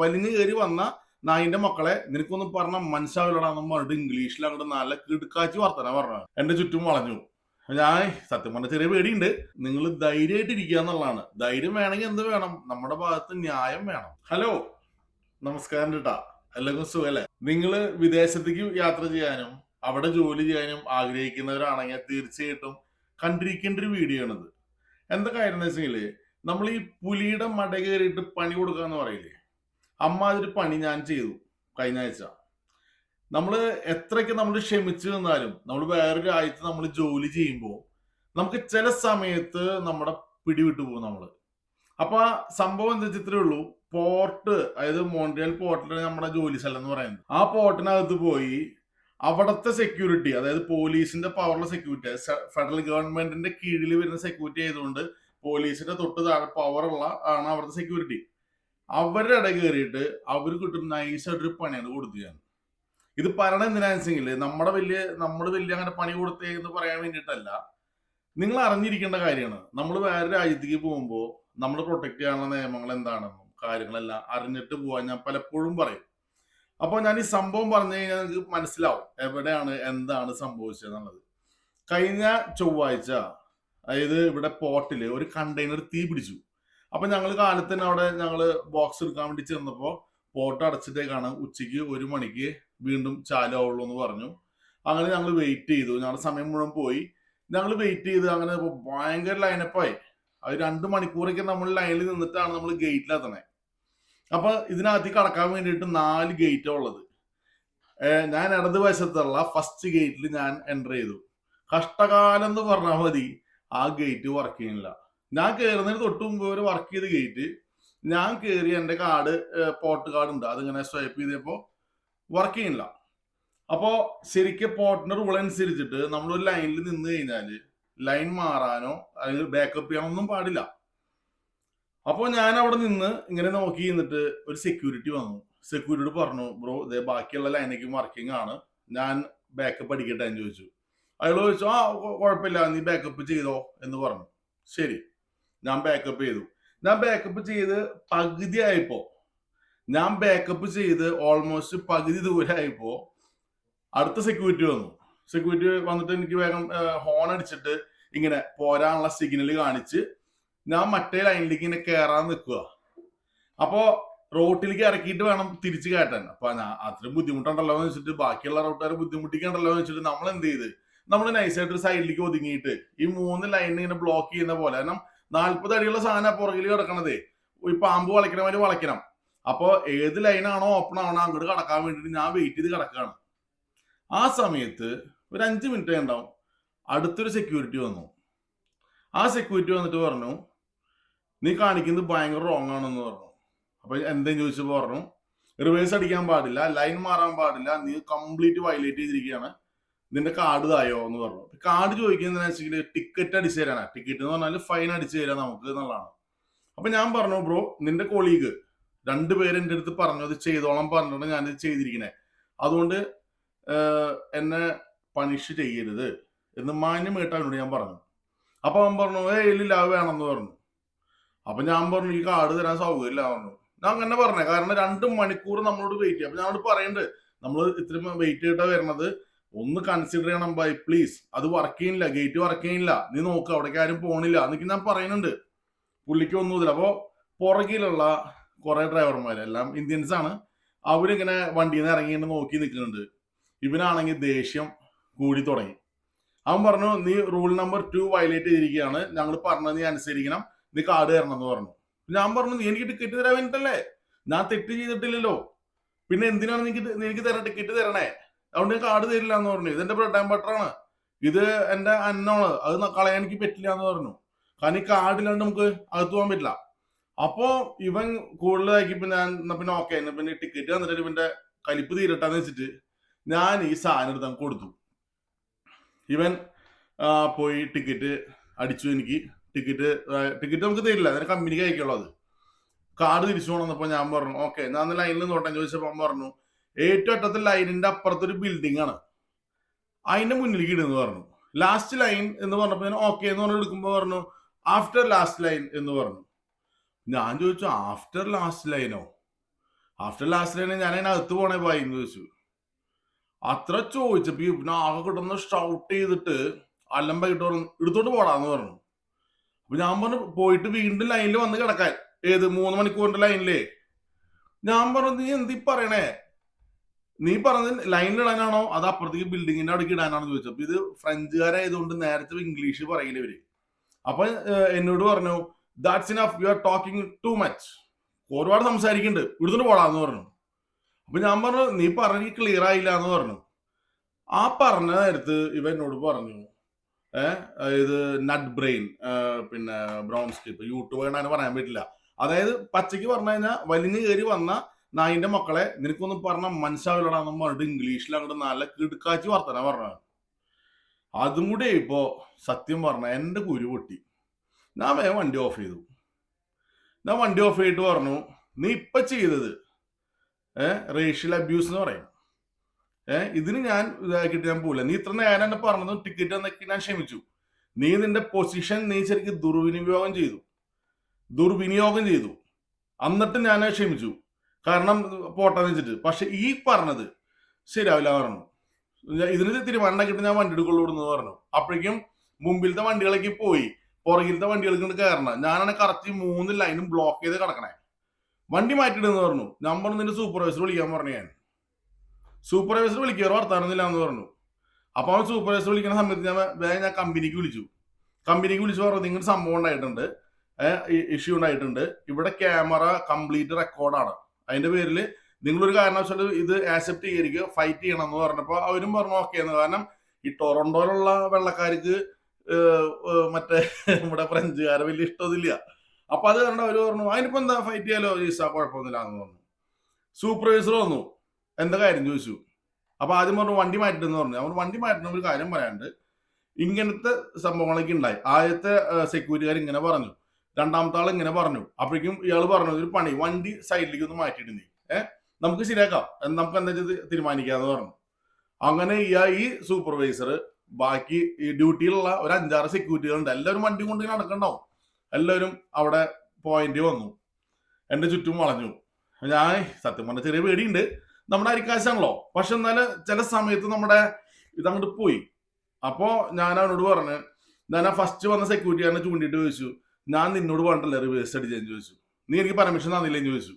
വലിഞ്ഞു കയറി വന്ന നായിന്റെ മക്കളെ നിനക്കൊന്നും പറഞ്ഞ മനസ്സിലാവില്ലടാന്ന് പറഞ്ഞിട്ട് ഇംഗ്ലീഷിൽ അങ്ങോട്ട് നല്ല കിടുക്കാച്ചി വർത്തന പറഞ്ഞു എന്റെ ചുറ്റും വളഞ്ഞു. ഞാൻ സത്യം പറഞ്ഞ ചെറിയ പേടിയുണ്ട്. നിങ്ങൾ ധൈര്യമായിട്ട് ഇരിക്കുക എന്നുള്ളതാണ്. ധൈര്യം വേണമെങ്കിൽ എന്ത് വേണം? നമ്മുടെ ഭാഗത്ത് ന്യായം വേണം. ഹലോ നമസ്കാരം കേട്ടാ എല്ലാവർക്കും സുഖല്ലേ? നിങ്ങൾ വിദേശത്തേക്ക് യാത്ര ചെയ്യാനും അവിടെ ജോലി ചെയ്യാനും ആഗ്രഹിക്കുന്നവരാണെങ്കിൽ തീർച്ചയായിട്ടും കണ്ടിരിക്കേണ്ട ഒരു വീഡിയോ ആണിത്. എന്താ കാര്യം എന്ന് വെച്ചെങ്കിൽ നമ്മൾ ഈ പുലിയുടെ മട കയറിയിട്ട് പണി കൊടുക്കാന്ന് പറയില്ലേ? അമ്മാതിരി പണി ഞാൻ ചെയ്തു കഴിഞ്ഞ ആഴ്ച. നമ്മൾ എത്രയ്ക്ക് നമ്മൾ ക്ഷമിച്ചു നിന്നാലും നമ്മൾ വേറൊരു ആഴ്ച നമ്മൾ ജോലി ചെയ്യുമ്പോൾ നമുക്ക് ചില സമയത്ത് നമ്മുടെ പിടിവിട്ടു പോകും നമ്മൾ അപ്പൊ ആ സംഭവം എന്താ ചിത്രമേ ഉള്ളൂ പോർട്ട് അതായത് മോൺട്രിയൽ പോർട്ടിലാണ് നമ്മുടെ ജോലി സ്ഥലം എന്ന് പറയുന്നത്. ആ പോർട്ടിനകത്ത് പോയി അവിടുത്തെ സെക്യൂരിറ്റി അതായത് പോലീസിന്റെ പവറുള്ള സെക്യൂരിറ്റി ഫെഡറൽ ഗവൺമെന്റിന്റെ കീഴിൽ വരുന്ന സെക്യൂരിറ്റി ആയതുകൊണ്ട് പോലീസിന്റെ തൊട്ട് താഴെ പവറുള്ള ആണ് അവിടുത്തെ സെക്യൂരിറ്റി അവരുടെ ഇടയിൽ കയറിയിട്ട് അവർ കിട്ടും നൈസായിട്ടൊരു പണിയാണ് ഞാൻ. ഇത് പറയണത് എന്തിനാണെന്ന് വെച്ചെങ്കിൽ നമ്മുടെ വലിയ നമ്മൾ വലിയ അങ്ങനെ പണി കൊടുത്തേ എന്ന് പറയാൻ വേണ്ടിയിട്ടല്ല. നിങ്ങൾ അറിഞ്ഞിരിക്കേണ്ട കാര്യമാണ്. നമ്മൾ വേറെ രാജ്യത്തേക്ക് പോകുമ്പോൾ നമ്മൾ പ്രൊട്ടക്ട് ചെയ്യാനുള്ള നിയമങ്ങൾ എന്താണെന്നും കാര്യങ്ങളെല്ലാം അറിഞ്ഞിട്ട് പോകാൻ ഞാൻ പലപ്പോഴും പറയും. അപ്പോൾ ഞാൻ ഈ സംഭവം പറഞ്ഞു കഴിഞ്ഞാൽ നിങ്ങൾക്ക് മനസ്സിലാവും എവിടെയാണ് എന്താണ് സംഭവിച്ചതെന്നുള്ളത്. കഴിഞ്ഞ ചൊവ്വാഴ്ച അതായത് ഇവിടെ പോർട്ടിൽ ഒരു കണ്ടെയ്നർ തീ പിടിച്ചു. അപ്പൊ ഞങ്ങൾ കാലത്ത് തന്നെ അവിടെ ഞങ്ങൾ ബോക്സ് എടുക്കാൻ വേണ്ടി ചെന്നപ്പോൾ പോട്ട് അടച്ചിട്ടേക്കാണ് ഉച്ചയ്ക്ക് ഒരു മണിക്ക് വീണ്ടും ചാലാവുള്ളൂ എന്ന് പറഞ്ഞു. അങ്ങനെ ഞങ്ങൾ വെയിറ്റ് ചെയ്തു. ഞങ്ങളുടെ സമയം മുഴുവൻ പോയി. ഞങ്ങൾ വെയിറ്റ് ചെയ്ത് അങ്ങനെ ഭയങ്കര ലൈനപ്പായി അത് രണ്ട് മണിക്കൂറൊക്കെ നമ്മൾ ലൈനിൽ നിന്നിട്ടാണ് നമ്മൾ ഗേറ്റിലെത്തണേ അപ്പൊ ഇതിനകത്ത് കടക്കാൻ വേണ്ടിയിട്ട് നാല് ഗേറ്റാ ഉള്ളത്. ഞാൻ ഇടത് വശത്തുള്ള ഫസ്റ്റ് ഗേറ്റിൽ ഞാൻ എന്റർ ചെയ്തു. കഷ്ടകാലം എന്ന് പറഞ്ഞാൽ മതി. ആ ഗേറ്റ് വർക്ക് ചെയ്യുന്നില്ല. ഞാൻ കയറുന്നതിന് തൊട്ട് മുമ്പ് ഒരു വർക്ക് ചെയ്ത് കയറ്റി ഞാൻ കയറി എന്റെ കാർഡ് പോട്ട് കാർഡ് ഉണ്ട്. അതിങ്ങനെ സ്വൈപ്പ് ചെയ്തപ്പോൾ വർക്ക് ചെയ്യുന്നില്ല. അപ്പോ ശരിക്കും പോർട്ടിന്റെ റൂൾ അനുസരിച്ചിട്ട് നമ്മൾ ഒരു ലൈനിൽ നിന്ന് കഴിഞ്ഞാൽ ലൈൻ മാറാനോ അല്ലെങ്കിൽ ബാക്കപ്പ് ചെയ്യാനോ ഒന്നും പാടില്ല. അപ്പോൾ ഞാൻ അവിടെ നിന്ന് ഇങ്ങനെ നോക്കി നിന്നിട്ട് ഒരു സെക്യൂരിറ്റി വന്നു. സെക്യൂരിറ്റി പറഞ്ഞു ബ്രോ ഇതേ ബാക്കിയുള്ള ലൈനേക്ക് വർക്കിംഗ് ആണ്. ഞാൻ ബാക്കപ്പ് അടിക്കട്ടെ? എന്ന് ചോദിച്ചു. അയാൾ ചോദിച്ചു ആ കുഴപ്പമില്ല നീ ബാക്കപ്പ് ചെയ്തോ? എന്ന് പറഞ്ഞു. ശരി. ഞാൻ ബാക്കപ്പ് ചെയ്തു. ഞാൻ ബാക്കപ്പ് ചെയ്ത് പകുതി ആയപ്പോ ഞാൻ ബാക്കപ്പ് ചെയ്ത് ഓൾമോസ്റ്റ് പകുതി ദൂരമായപ്പോ അടുത്ത സെക്യൂരിറ്റി വന്നു. സെക്യൂരിറ്റി വന്നിട്ട് എനിക്ക് വേഗം ഹോൺ അടിച്ചിട്ട് ഇങ്ങനെ പോരാനുള്ള സിഗ്നൽ കാണിച്ച് ഞാൻ മറ്റേ ലൈനിലേക്ക് ഇങ്ങനെ കയറാൻ നിൽക്കുക അപ്പോ റോട്ടിലേക്ക് ഇറക്കിയിട്ട് വേണം തിരിച്ചു കയറ്റാൻ അപ്പൊ ഞാൻ അത്രയും ബുദ്ധിമുട്ടുണ്ടല്ലോ എന്ന് വെച്ചിട്ട് ബാക്കിയുള്ള റോട്ടുകാരെ ബുദ്ധിമുട്ടിക്കണ്ടല്ലോ എന്ന് വെച്ചിട്ട് നമ്മൾ എന്ത് ചെയ്ത് നമ്മൾ നൈസായിട്ട് സൈഡിലേക്ക് ഒതുങ്ങിയിട്ട് ഈ മൂന്ന് ലൈൻ ഇങ്ങനെ ബ്ലോക്ക് ചെയ്യുന്ന പോലെ കാരണം നാല്പത് അടിയുള്ള സാധനം പുറകിൽ കിടക്കണത്. ഈ പാമ്പ് വളയ്ക്കണ മാതിരി വളയ്ക്കണം. അപ്പൊ ഏത് ലൈനാണോ ഓപ്പൺ ആവണോ അങ്ങോട്ട് കടക്കാൻ വേണ്ടിയിട്ട് ഞാൻ വെയിറ്റ് ചെയ്ത് കിടക്കുകയാണ്. ആ സമയത്ത് ഒരു അഞ്ച് മിനിറ്റ് ഉണ്ടാവും അടുത്തൊരു സെക്യൂരിറ്റി വന്നു. ആ സെക്യൂരിറ്റി വന്നിട്ട് പറഞ്ഞു നീ കാണിക്കുന്നത് ഭയങ്കര റോങ് ആണെന്ന് പറഞ്ഞു. അപ്പൊ എന്തെങ്കിലും ചോദിച്ചപ്പോൾ പറഞ്ഞു റിവേഴ്സ് അടിക്കാൻ പാടില്ല ലൈൻ മാറാൻ പാടില്ല നീ കംപ്ലീറ്റ് വയലേറ്റ് ചെയ്തിരിക്കുകയാണ്. നിന്റെ കാർഡ് തായോ എന്ന് പറഞ്ഞു. കാർഡ് ചോദിക്കുന്നതിനനുസരിച്ച് ടിക്കറ്റ് അടിച്ചു തരാനാ. ടിക്കറ്റ് എന്ന് പറഞ്ഞാൽ ഫൈൻ അടിച്ചു തരാം നമുക്ക് എന്നുള്ളതാണ്. അപ്പൊ ഞാൻ പറഞ്ഞു ബ്രോ നിന്റെ കൊളീഗ് രണ്ടുപേര് എന്റെ അടുത്ത് പറഞ്ഞു അത് ചെയ്തോളം പറഞ്ഞിട്ട് ഞാനിത് ചെയ്തിരിക്കണേ. അതുകൊണ്ട് എന്നെ പണിഷ് ചെയ്യരുത് എന്ന് മാന്യമായിട്ട് ഞാൻ പറഞ്ഞു. അപ്പൊ അവൻ പറഞ്ഞു ഏ ഇല്ല വേണമെന്ന് പറഞ്ഞു. അപ്പൊ ഞാൻ പറഞ്ഞു ഈ കാർഡ് തരാൻ സൗകര്യമില്ല പറഞ്ഞു. ഞാൻ അങ്ങനെ പറഞ്ഞേ. കാരണം രണ്ട് മണിക്കൂർ നമ്മളോട് വെയിറ്റ് ചെയ്യും. അപ്പൊ ഞാനോട് പറയണ്ട് നമ്മൾ ഇത്രയും വെയിറ്റ് ചെയ്തിട്ടാ വരണത്. ഒന്ന് കൺസിഡർ ചെയ്യണം ബൈ പ്ലീസ് അത് വർക്ക് ചെയ്യുന്നില്ല ഗേറ്റ് വർക്ക് ചെയ്യുന്നില്ല നീ നോക്ക് അവിടേക്ക് ആരും പോണില്ല. എന്നൊക്കെ ഞാൻ പറയുന്നുണ്ട്. പുള്ളിക്ക് ഒന്നുമില്ല അപ്പോ പുറകിലുള്ള കുറെ ഡ്രൈവർമാർ എല്ലാം ഇന്ത്യൻസ് ആണ്. അവരിങ്ങനെ വണ്ടിയിൽ നിന്ന് ഇറങ്ങി നോക്കി നിൽക്കുന്നുണ്ട്. ഇവനാണെങ്കിൽ ദേഷ്യം കൂടി തുടങ്ങി. അവൻ പറഞ്ഞു നീ റൂൾ നമ്പർ ടു വയലേറ്റ് ചെയ്തിരിക്കുകയാണ്. ഞങ്ങൾ പറഞ്ഞത് നീ അനുസരിക്കണം. നീ കാർഡ് തരണം എന്ന് പറഞ്ഞു. ഞാൻ പറഞ്ഞു നീ എനിക്ക് ടിക്കറ്റ് തരാൻ വേണ്ടിട്ടല്ലേ? ഞാൻ തെറ്റ് ചെയ്തിട്ടില്ലല്ലോ. പിന്നെ എന്തിനാണ് നിനക്ക് ഇത് എനിക്ക് തരാൻ ടിക്കറ്റ് തരണേ? അതുകൊണ്ട് ഞാൻ കാർഡ് തരില്ല എന്ന് പറഞ്ഞു ഇതെന്റെ ബ്രെഡ് ആൻഡ് ബട്ടറാണ് ഇത് എന്റെ അന്നാണ് അത് കളയാൻ എനിക്ക് പറ്റില്ല എന്ന് പറഞ്ഞു. കാരണം ഈ കാർഡ് ഇല്ലാണ്ട് നമുക്ക് അകത്ത് പോകാൻ പറ്റില്ല. അപ്പോ ഇവൻ കൂടുതലാക്കിയപ്പോ ഞാൻ പിന്നെ ഓക്കെ എന്നാ പിന്നെ ടിക്കറ്റ് തന്നിട്ട് ഇവന്റെ കലിപ്പ് തീരട്ടാന്ന് വെച്ചിട്ട് ഞാൻ ഈ സാധനം എടുത്ത് കൊടുത്തു. ഇവൻ പോയി ടിക്കറ്റ് അടിച്ചു എനിക്ക്. ടിക്കറ്റ് ടിക്കറ്റ് നമുക്ക് തരില്ല. അതിന് കമ്പനിക്ക് അയക്കുള്ളൂ അത്. കാർഡ് തിരിച്ചു കൊണ്ടുവന്നപ്പോ ഞാൻ പറഞ്ഞു ഓക്കെ ഞാൻ ലൈനിൽ നോട്ടാൻ ചോദിച്ചപ്പോ പറഞ്ഞു ഏറ്റവും അറ്റത്തെ ലൈനിന്റെ അപ്പുറത്തൊരു ബിൽഡിംഗ് ആണ്. അതിന്റെ മുന്നിലേക്ക് ഇടുന്നു പറഞ്ഞു. ലാസ്റ്റ് ലൈൻ എന്ന് പറഞ്ഞപ്പോ ഞാൻ ഓക്കെ എന്ന് പറഞ്ഞു എടുക്കുമ്പോ പറഞ്ഞു ആഫ്റ്റർ ലാസ്റ്റ് ലൈൻ എന്ന് പറഞ്ഞു. ഞാൻ ചോദിച്ചു ആഫ്റ്റർ ലാസ്റ്റ് ലൈനോ ആഫ്റ്റർ ലാസ്റ്റ് ലൈനോ ഞാൻ അതിനകത്ത് പോണേ പോയി എന്ന് ചോദിച്ചു. അത്ര ചോദിച്ചപ്പോ ഇവന് ആകെ കിട്ടുന്ന ഷൗട്ട് ചെയ്തിട്ട് അലമ്പായിട്ട് പറഞ്ഞു എടുത്തോട്ട് പോടാന്ന് പറഞ്ഞു. അപ്പൊ ഞാൻ പറഞ്ഞു പോയിട്ട് വീണ്ടും ലൈനിൽ വന്ന് കിടക്കാൻ. ഏത് മൂന്ന് മണിക്കൂറിന്റെ ലൈനിലേ ഞാൻ പറഞ്ഞു നീ എന്തി പറയണേ? നീ പറഞ്ഞത് ലൈനിൽ ഇടാനാണോ? അത് അപ്പുറത്തേക്ക് ബിൽഡിങ്ങിന്റെ അവിടേക്ക് ഇടാനാണോ ചോദിച്ചു അപ്പൊ ഇത് ഫ്രഞ്ചുകാരായതുകൊണ്ട് നേരത്തെ ഇംഗ്ലീഷ് പറയില്ല ഇവർ? അപ്പൊ എന്നോട് പറഞ്ഞു that's enough you are talking too much ഒരുപാട് സംസാരിക്കുന്നുണ്ട് ഇവിടുന്ന് പോടാന്ന് പറഞ്ഞു. അപ്പൊ ഞാൻ പറഞ്ഞു നീ പറഞ്ഞ ക്ലിയർ ആയില്ല എന്ന് പറഞ്ഞു. ആ പറഞ്ഞ നേരത്ത് ഇവ എന്നോട് പറഞ്ഞു ഇത് നട്ട് ബ്രെയിൻ പിന്നെ ബ്രൗൺ സ്കിപ്പ് യൂട്യൂബ് അങ്ങനെ പറയാൻ പറ്റില്ല. അതായത് പച്ചയ്ക്ക് പറഞ്ഞു കഴിഞ്ഞാൽ വലിഞ്ഞു കയറി വന്ന നായിന്റെ മക്കളെ നിനക്കൊന്നും പറഞ്ഞ മനസ്സിലാവില്ലടാന്ന് പറഞ്ഞിട്ട് ഇംഗ്ലീഷിൽ അങ്ങോട്ട് നല്ല കിടുക്കാച്ചി വർത്തന പറഞ്ഞത്. അതും കൂടെ ഇപ്പോ സത്യം പറഞ്ഞ എന്റെ കുരു പൊട്ടി. ഞാൻ വേഗം വണ്ടി ഓഫ് ചെയ്തു. ഞാൻ വണ്ടി ഓഫ് ചെയ്തിട്ട് പറഞ്ഞു നീ ഇപ്പൊ ചെയ്തത് ഏഹ് റേഷ്യൽ അബ്യൂസ് എന്ന് പറയും. ഏഹ് ഇതിന് ഞാൻ ഇതാക്കിയിട്ട് ഞാൻ പോകില്ല നീ ഇത്ര നേരം എന്നെ പറഞ്ഞതും ടിക്കറ്റ് എന്നൊക്കെ ഞാൻ ക്ഷമിച്ചു. നീ നിന്റെ പൊസിഷൻ നീ ശരിക്കും ദുർവിനിയോഗം ചെയ്തു. ദുർവിനിയോഗം ചെയ്തു. എന്നിട്ട് ഞാൻ ക്ഷമിച്ചു. കാരണം പോട്ടെന്ന് വെച്ചിട്ട്. പക്ഷെ ഈ പറഞ്ഞത് ശരിയാവില്ല പറഞ്ഞു. ഇതിന് തീരുമാനം കിട്ടി ഞാൻ വണ്ടി എടുക്കുള്ളൂ എന്ന് പറഞ്ഞു. അപ്പോഴേക്കും മുമ്പിലത്തെ വണ്ടികളേക്ക് പോയി. പുറകിലത്തെ വണ്ടികൾക്ക് കയറണം ഞാനാണ് കറക്റ്റ് മൂന്ന് ലൈനും ബ്ലോക്ക് ചെയ്ത് കിടക്കണേ. വണ്ടി മാറ്റിയിടുന്ന് പറഞ്ഞു. നമ്പർ നിന്റെ സൂപ്പർവൈസർ വിളിക്കാൻ പറഞ്ഞു ഞാൻ. സൂപ്പർവൈസർ വിളിക്കുക വർത്താനൊന്നുമില്ല എന്ന് പറഞ്ഞു. അപ്പൊ അവൻ സൂപ്പർവൈസർ വിളിക്കുന്ന സമയത്ത് ഞാൻ വേഗം ഞാൻ കമ്പനിക്ക് വിളിച്ചു. കമ്പനിക്ക് വിളിച്ചു പറഞ്ഞു നിങ്ങളുടെ സംഭവം ഉണ്ടായിട്ടുണ്ട്. ഇഷ്യൂ ഉണ്ടായിട്ടുണ്ട്. ഇവിടെ ക്യാമറ കംപ്ലീറ്റ് റെക്കോർഡാണ് അതിന്റെ പേരിൽ നിങ്ങളൊരു കാരണവശാലും ഇത് ആക്സെപ്റ്റ് ചെയ്തിരിക്കുക ഫൈറ്റ് ചെയ്യണം എന്ന് പറഞ്ഞപ്പോൾ അവരും പറഞ്ഞു ഓക്കെ എന്ന്. കാരണം ഈ ടൊറന്റോയിലുള്ള വെള്ളക്കാർക്ക് മറ്റേ നമ്മുടെ ഫ്രഞ്ചുകാരെ വലിയ ഇഷ്ടമില്ല അപ്പൊ അത് കാരണം അവർ പറഞ്ഞു അതിനിപ്പോ എന്താ ഫൈറ്റ് ചെയ്യാലോ? ഈസ കുഴപ്പമൊന്നുമില്ല എന്ന് പറഞ്ഞു. സൂപ്പർവൈസർ വന്നു. എന്താ കാര്യം? ചോദിച്ചു. അപ്പൊ ആദ്യം പറഞ്ഞു വണ്ടി മാറ്റിട്ടെന്ന് പറഞ്ഞു. അവർ വണ്ടി മാറ്റുന്ന ഒരു കാര്യം പറയാണ്ട് ഇങ്ങനത്തെ സംഭവങ്ങളൊക്കെ ഉണ്ടായി. ആദ്യത്തെ സെക്യൂരിറ്റിക്കാർ ഇങ്ങനെ പറഞ്ഞു. രണ്ടാമത്തെ ആൾ ഇങ്ങനെ പറഞ്ഞു. അപ്പോഴേക്കും ഇയാൾ പറഞ്ഞു ഒരു പണി. വണ്ടി സൈഡിലേക്ക് ഒന്ന് മാറ്റിയിട്ട് നീ ഏഹ് നമുക്ക് ശരിയാക്കാം. നമുക്ക് എന്താ ചെയ്ത് തീരുമാനിക്കാന്ന് പറഞ്ഞു. അങ്ങനെ ഇയാൾ ഈ സൂപ്പർവൈസർ ബാക്കി ഈ ഡ്യൂട്ടിയിലുള്ള ഒരു അഞ്ചാറ് സെക്യൂരിറ്റികളുണ്ട് എല്ലാവരും വണ്ടി കൊണ്ട് നടക്കണ്ടാവും. എല്ലാവരും അവിടെ പോയിന്റ് വന്നു. എന്റെ ചുറ്റും വളഞ്ഞു. ഞാൻ സത്യം പറഞ്ഞ ചെറിയ പേടിയുണ്ട്. നമ്മുടെ അരിക്കാശാണല്ലോ. പക്ഷെ എന്നാൽ ചില സമയത്ത് നമ്മുടെ ഇതങ്ങോട്ട് പോയി. അപ്പോ ഞാൻ അവനോട് പറഞ്ഞു ഞാൻ ആ ഫസ്റ്റ് വന്ന സെക്യൂരിറ്റിക്കാരനെ ചൂണ്ടിയിട്ട് ചോദിച്ചു. ഞാൻ നിന്നോട് പറഞ്ഞിട്ടല്ലേ റിവേഴ്സ് അടിച്ചെന്ന് ചോദിച്ചു. നീ എനിക്ക് പെർമിഷൻ തന്നില്ലെന്ന് ചോദിച്ചു.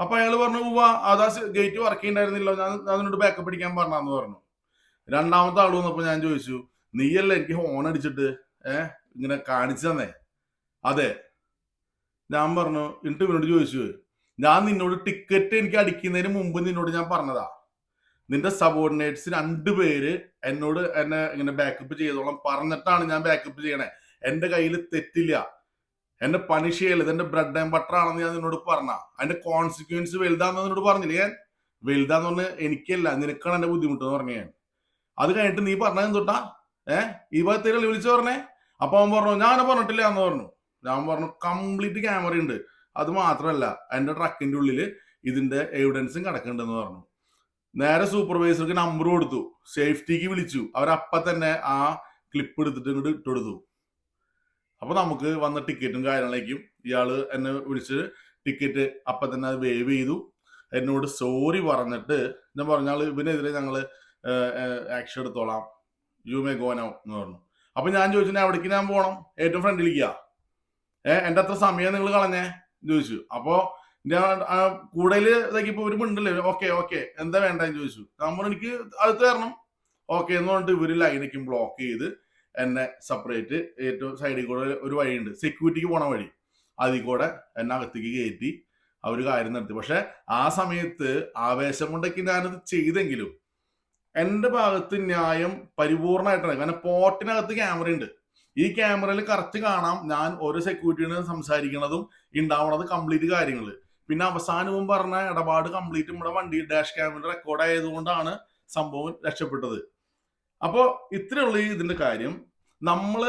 അപ്പൊ അയാൾ പറഞ്ഞു ഉവ്വ അതാ ഗേറ്റ് വർക്ക് ചെയ്യണ്ടായിരുന്നില്ല ഞാൻ നിന്നോട് ബാക്കപ്പ് അടിക്കാൻ പറഞ്ഞാന്ന് പറഞ്ഞു. രണ്ടാമത്തെ ആൾ വന്നപ്പോ ഞാൻ ചോദിച്ചു നീയല്ലേ എനിക്ക് ഹോൺ അടിച്ചിട്ട് ഏഹ് ഇങ്ങനെ കാണിച്ചു തന്നേ? അതെ. ഞാൻ പറഞ്ഞു എന്നിട്ട് ഇവനോട് ചോദിച്ചു ഞാൻ നിന്നോട് ടിക്കറ്റ് എനിക്ക് അടിക്കുന്നതിന് മുമ്പ് നിന്നോട് ഞാൻ പറഞ്ഞതാ. നിന്റെ സബോർഡിനേറ്റ്സ് രണ്ടുപേര് എന്നോട് എന്നെ ഇങ്ങനെ ബാക്കപ്പ് ചെയ്തോളാം പറഞ്ഞിട്ടാണ് ഞാൻ ബാക്കപ്പ് ചെയ്യണേ. എന്റെ കയ്യിൽ തെറ്റില്ല. എന്നെ പണിഷ് ചെയ്യല്ല ഇതെന്റെ ബ്രെഡ് ആൻഡ് ബട്ടർ ആണെന്ന് ഞാൻ നിന്നോട് പറഞ്ഞ അതിന്റെ കോൺസിക്വൻസ് വലുതാന്ന് നിന്നോട് പറഞ്ഞില്ല ഞാൻ? വലുതാന്ന് പറഞ്ഞ് എനിക്കല്ല നിനക്കാണ് എന്റെ ബുദ്ധിമുട്ട് എന്ന് പറഞ്ഞു ഞാൻ. അത് കഴിഞ്ഞിട്ട് നീ പറഞ്ഞത് എന്തുട്ടാ? ഏഹ് ഈ ഭാഗത്തേക്ക് വിളിച്ചു പറഞ്ഞേ. അപ്പൊ അവൻ പറഞ്ഞു ഞാൻ പറഞ്ഞിട്ടില്ല എന്ന് പറഞ്ഞു. ഞാൻ പറഞ്ഞു കംപ്ലീറ്റ് ക്യാമറ ഉണ്ട്. അത് മാത്രമല്ല എന്റെ ട്രക്കിന്റെ ഉള്ളിൽ ഇതിന്റെ എവിഡൻസും കിടക്കുന്നുണ്ടെന്ന് പറഞ്ഞു. നേരെ സൂപ്പർവൈസർക്ക് നമ്പർ കൊടുത്തു. സേഫ്റ്റിക്ക് വിളിച്ചു. അവരപ്പ തന്നെ ആ ക്ലിപ്പ് എടുത്തിട്ട് ഇങ്ങോട്ട് ഇട്ടുകൊടുത്തു അപ്പൊ നമുക്ക് വന്ന ടിക്കറ്റും കാര്യങ്ങളേക്കും ഇയാൾ എന്നെ വിളിച്ച് ടിക്കറ്റ് അപ്പൊ തന്നെ അത് വേവ് ചെയ്തു. എന്നോട് സോറി പറഞ്ഞിട്ട് ഞാൻ പറഞ്ഞാൽ ഇവനെതിരെ ഞങ്ങൾ ആക്ഷൻ എടുത്തോളാം. യു മേ ഗോ ഗോനോ എന്ന് പറഞ്ഞു. അപ്പൊ ഞാൻ ചോദിച്ചു എവിടേക്ക് ഞാൻ പോകണം ഏറ്റവും ഫ്രണ്ടിലേക്കാ ഏഹ് എന്റെ അത്ര സമയം നിങ്ങൾ കളഞ്ഞേ? ചോദിച്ചു. അപ്പോ ഞാൻ കൂടുതൽ ഇതാക്കി ഇപ്പൊ ഒരു മിണ്ടല്ലേ ഓക്കെ ഓക്കെ എന്താ വേണ്ടെന്ന് ചോദിച്ചു. നമ്മൾ എനിക്ക് അത് തരണം. ഓക്കെ എന്ന് പറഞ്ഞിട്ട് ഇവർ ലൈനൊക്കെ ബ്ലോക്ക് ചെയ്ത് എന്നെ സെപ്പറേറ്റ് ഏറ്റവും സൈഡിൽ കൂടെ ഒരു വഴിയുണ്ട്. സെക്യൂരിറ്റിക്ക് പോണ വഴി. അതിൽ കൂടെ എന്നെ അകത്തേക്ക് കയറ്റി അവർ കാര്യം നടത്തി പക്ഷെ ആ സമയത്ത് ആവേശം കൊണ്ടൊക്കെ ഞാനത് ചെയ്തെങ്കിലും എന്റെ ഭാഗത്ത് ന്യായം പരിപൂർണമായിട്ടാണ് കാരണം പോർട്ടിനകത്ത് ക്യാമറ ഉണ്ട്. ഈ ക്യാമറയിൽ കറക്റ്റ് കാണാം. ഞാൻ ഓരോ സെക്യൂരിറ്റിയോട് സംസാരിക്കുന്നതും ഉണ്ടാവണത് കംപ്ലീറ്റ് കാര്യങ്ങൾ പിന്നെ അവസാനവും പറഞ്ഞ ഇടപാട് കംപ്ലീറ്റ് നമ്മുടെ വണ്ടി ഡാഷ് ക്യാമറ റെക്കോർഡ് ആയതുകൊണ്ടാണ് സംഭവം രക്ഷപ്പെട്ടത്. അപ്പോൾ ഇത്രയുള്ള ഇതിന്റെ കാര്യം. നമ്മൾ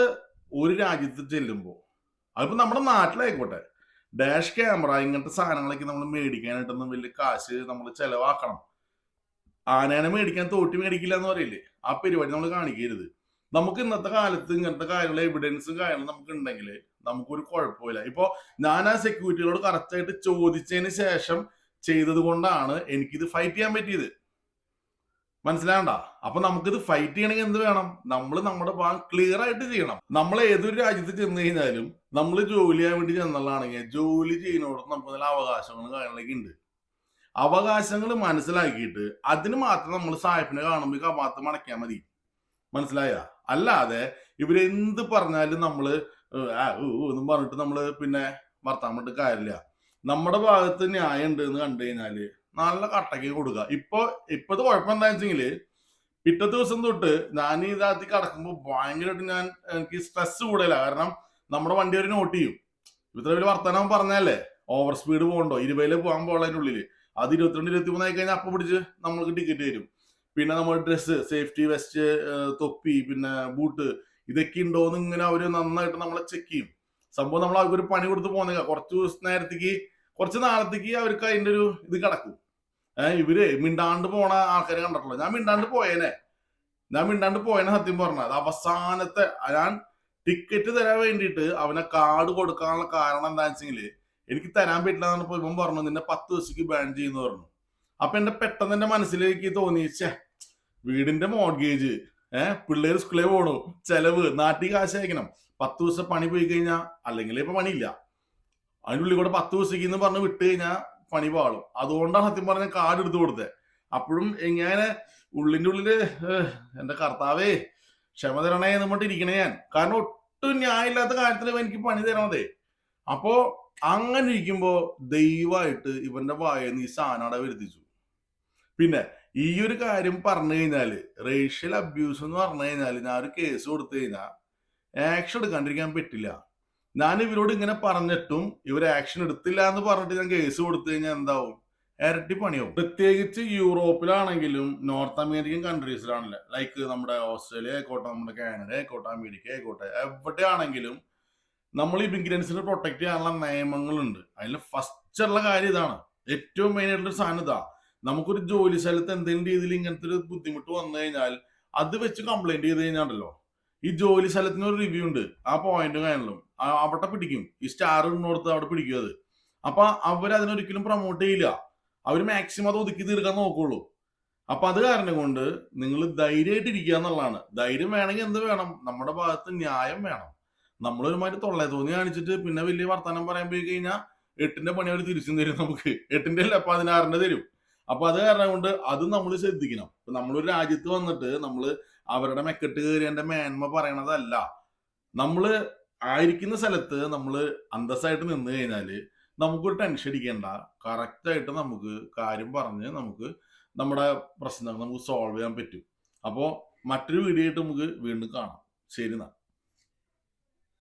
ഒരു രാജ്യത്ത് ചെല്ലുമ്പോൾ അതിപ്പോ നമ്മുടെ നാട്ടിലായിക്കോട്ടെ ഡാഷ് ക്യാമറ ഇങ്ങനത്തെ സാധനങ്ങളൊക്കെ നമ്മൾ മേടിക്കാനായിട്ടൊന്നും വലിയ കാശ് നമ്മൾ ചെലവാക്കണം. ആനേനെ മേടിക്കാൻ തോട്ടി മേടിക്കില്ല എന്ന് പറയില്ലേ? ആ പരിപാടി നമ്മൾ കാണിക്കരുത്. നമുക്ക് ഇന്നത്തെ കാലത്ത് ഇങ്ങനത്തെ കാര്യങ്ങൾ എവിഡൻസും കാര്യങ്ങളും നമുക്ക് ഉണ്ടെങ്കിൽ നമുക്കൊരു കുഴപ്പമില്ല. ഇപ്പോൾ ഞാൻ ആ സെക്യൂരിറ്റികളോട് കറക്റ്റായിട്ട് ചോദിച്ചതിന് ശേഷം ചെയ്തത് കൊണ്ടാണ് എനിക്കിത് ഫൈറ്റ് ചെയ്യാൻ പറ്റിയത്. മനസ്സിലാകണ്ട അപ്പൊ നമുക്കിത് ഫൈറ്റ് ചെയ്യണമെങ്കിൽ എന്ത് വേണം? നമ്മൾ നമ്മുടെ ഭാഗം ക്ലിയർ ആയിട്ട് ചെയ്യണം. നമ്മൾ ഏതൊരു രാജ്യത്ത് ചെന്ന് കഴിഞ്ഞാലും നമ്മൾ ജോലി ചെയ്യാൻ വേണ്ടി ചെന്നുള്ളതാണെങ്കിൽ ജോലി ചെയ്യുന്നതോട് നമുക്ക് നല്ല അവകാശങ്ങളും കാര്യങ്ങളൊക്കെ ഉണ്ട്. അവകാശങ്ങൾ മനസ്സിലാക്കിയിട്ട് അതിന് മാത്രം നമ്മൾ സാഹിബിനെ കാണുമ്പോൾ കമാത്ത് മടക്കിയാൽ മതി. മനസ്സിലായ? അല്ലാതെ ഇവരെന്ത് പറഞ്ഞാലും നമ്മൾ എന്നും പറഞ്ഞിട്ട് നമ്മൾ പിന്നെ വർത്താൻ വേണ്ടി കാര്യമില്ല. നമ്മുടെ ഭാഗത്ത് ന്യായം ഉണ്ട് എന്ന് കണ്ടു കഴിഞ്ഞാൽ നല്ല കട്ടക്ക് കൊടുക്കുക. ഇപ്പൊ ഇപ്പത്തെ കുഴപ്പം എന്താ വെച്ചെങ്കിൽ പിറ്റത്തെ ദിവസം തൊട്ട് ഞാൻ ഈ രാത്രി കടക്കുമ്പോൾ ഭയങ്കരമായിട്ട് ഞാൻ എനിക്ക് സ്ട്രെസ് കൂടുതല. കാരണം നമ്മുടെ വണ്ടി ഒരു നോട്ട് ചെയ്യും. ഇത്ര വലിയ വർത്തമാനം പറഞ്ഞല്ലേ ഓവർ സ്പീഡ് പോകണ്ടോ? ഇരുപതിൽ പോകാൻ പോകാൻ ഉള്ളിൽ. അത് ഇരുപത്തിരണ്ട് ഇരുപത്തി മൂന്നായി കഴിഞ്ഞാൽ അപ്പൊ പിടിച്ച് നമ്മൾക്ക് ടിക്കറ്റ് തരും. പിന്നെ നമ്മൾ ഡ്രസ്സ് സേഫ്റ്റി വെസ്റ്റ് തൊപ്പി പിന്നെ ബൂട്ട് ഇതൊക്കെ ഉണ്ടോന്ന് ഇങ്ങനെ അവർ നന്നായിട്ട് നമ്മളെ ചെക്ക് ചെയ്യും. സംഭവം നമ്മൾ അവർക്ക് ഒരു പണി കൊടുത്ത് പോകുന്ന കുറച്ച് ദിവസം നേരത്തേക്ക് കുറച്ച് നാളത്തേക്ക് അവർക്ക് അതിന്റെ ഒരു ഇത് കിടക്കും. ഇവർ മിണ്ടാണ്ട് പോണ ആൾക്കാരെ കണ്ടിട്ടുള്ളൂ. ഞാൻ മിണ്ടാണ്ട് പോയേനെ. ഞാൻ മിണ്ടാണ്ട് പോയേനെ സത്യം പറഞ്ഞ. അത് അവസാനത്തെ ഞാൻ ടിക്കറ്റ് തരാൻ വേണ്ടിയിട്ട് അവനെ കാർഡ് കൊടുക്കാനുള്ള കാരണം എന്താ വെച്ചെങ്കിൽ എനിക്ക് തരാൻ പറ്റില്ല എന്ന് പറഞ്ഞപ്പോ ഇവൻ പറഞ്ഞു നിന്നെ പത്ത് ദിവസത്തേക്ക് ബാൻ ചെയ്യുന്നു പറഞ്ഞു. അപ്പൊ എന്റെ പെട്ടെന്ന് എന്റെ മനസ്സിലേക്ക് തോന്നി വീടിന്റെ മോഡ്ഗേജ് ഏഹ് പിള്ളേർ സ്കൂളിൽ പോണു ചെലവ് നാട്ടിൽ കാശ് അയക്കണം. പത്ത് ദിവസം പണി പോയി കഴിഞ്ഞാൽ അല്ലെങ്കിൽ ഇപ്പൊ പണിയില്ല. അതിനുള്ളിൽ കൂടെ പത്ത് ദിവസത്തേക്ക് എന്ന് പറഞ്ഞ് വിട്ട് കഴിഞ്ഞാൽ പണി പാളും. അതുകൊണ്ടാണ് സത്യം പറഞ്ഞ കാർഡ് എടുത്തു കൊടുത്തത് അപ്പോഴും ഇങ്ങനെ ഉള്ളിന്റെ ഉള്ളിൽ എന്റെ കർത്താവേ ക്ഷമ തരണേ എന്നിട്ട് ഇരിക്കണേ ഞാൻ. കാരണം ഒട്ടും ന്യായമില്ലാത്ത കാര്യത്തിൽ എനിക്ക് പണി തരണതേ അപ്പോ അങ്ങനെ ഇരിക്കുമ്പോ ദൈവമായിട്ട് ഇവന്റെ വായന്ന് ഈ സാനാട വരുത്തിച്ചു. പിന്നെ ഈ ഒരു കാര്യം പറഞ്ഞു കഴിഞ്ഞാൽ റേഷ്യൽ അബ്യൂസ് എന്ന് പറഞ്ഞു കഴിഞ്ഞാൽ ഞാൻ ഒരു കേസ് കൊടുത്തു കഴിഞ്ഞാൽ ആക്ഷൻ എടുക്കാണ്ടിരിക്കാൻ പറ്റില്ല. ഞാൻ ഇവരോട് ഇങ്ങനെ പറഞ്ഞിട്ടും ഇവർ ആക്ഷൻ എടുത്തില്ല എന്ന് പറഞ്ഞിട്ട് ഞാൻ കേസ് കൊടുത്തു കഴിഞ്ഞാൽ എന്താവും? ഇരട്ടി പണിയാവും. പ്രത്യേകിച്ച് യൂറോപ്പിലാണെങ്കിലും നോർത്ത് അമേരിക്കൻ കൺട്രീസിലാണല്ലേ ലൈക്ക് നമ്മുടെ ഓസ്ട്രേലിയ ആയിക്കോട്ടെ നമ്മുടെ കാനഡ ആയിക്കോട്ടെ അമേരിക്ക ആയിക്കോട്ടെ എവിടെയാണെങ്കിലും നമ്മൾ ഈ ഇമിഗ്രൻസിനെ പ്രൊട്ടക്ട് ചെയ്യാനുള്ള നിയമങ്ങളുണ്ട്. അതിൽ ഫസ്റ്റ് ഉള്ള കാര്യം ഇതാണ്. ഏറ്റവും മെയിൻ ആയിട്ടുള്ള സാധനം ഇതാ. നമുക്കൊരു ജോലി സ്ഥലത്ത് എന്തെങ്കിലും രീതിയിൽ ഇങ്ങനത്തെ ഒരു ബുദ്ധിമുട്ട് വന്നു കഴിഞ്ഞാൽ അത് വെച്ച് കംപ്ലൈന്റ് ചെയ്ത് കഴിഞ്ഞാണ്ടല്ലോ. ഈ ജോലി സ്ഥലത്തിന് ഒരു റിവ്യൂ ഉണ്ട്. ആ പോയിന്റും ആ- അവിടെ പിടിക്കും. ഈ സ്റ്റാർ ഇടുന്നോടത്ത് അവിടെ പിടിക്കും അത്. അപ്പൊ അവരതിനൊരിക്കലും പ്രൊമോട്ട് ചെയ്യില്ല. അവർ മാക്സിമം അത് ഒതുക്കി തീർക്കാൻ നോക്കുള്ളൂ. അപ്പൊ അത് കാരണം കൊണ്ട് നിങ്ങൾ ധൈര്യമായിട്ട് ഇരിക്കുക എന്നുള്ളതാണ്. ധൈര്യം വേണമെങ്കിൽ എന്ത് വേണം? നമ്മുടെ ഭാഗത്ത് ന്യായം വേണം. നമ്മളൊരുമാതിരി തൊള്ളേ തോന്നി കാണിച്ചിട്ട് പിന്നെ വലിയ വർത്തമാനം പറയാൻ പോയി കഴിഞ്ഞാൽ എട്ടിന്റെ പണി അവർ തിരിച്ചും തരും നമുക്ക്. എട്ടിന്റെ അല്ല പതിനാറിന്റെ തരും. അപ്പൊ അത് കാരണം കൊണ്ട് അത് നമ്മൾ ശ്രദ്ധിക്കണം. ഇപ്പൊ നമ്മളൊരു രാജ്യത്ത് വന്നിട്ട് നമ്മൾ അവരുടെ മെക്കെട്ട് കയറി എന്റെ മേന്മ പറയണതല്ല. നമ്മൾ ആയിരിക്കുന്ന സ്ഥലത്ത് നമ്മൾ അന്തസ്സായിട്ട് നിന്ന് കഴിഞ്ഞാൽ നമുക്ക് ടെൻഷൻ അടിക്കേണ്ട. കറക്റ്റ് ആയിട്ട് നമുക്ക് കാര്യം പറഞ്ഞ് നമുക്ക് നമ്മുടെ പ്രശ്നങ്ങൾ നമുക്ക് സോൾവ് ചെയ്യാൻ പറ്റും. അപ്പോൾ മറ്റൊരു വീഡിയോ ആയിട്ട് നമുക്ക് വീണ്ടും കാണാം. ശരി എന്നാ.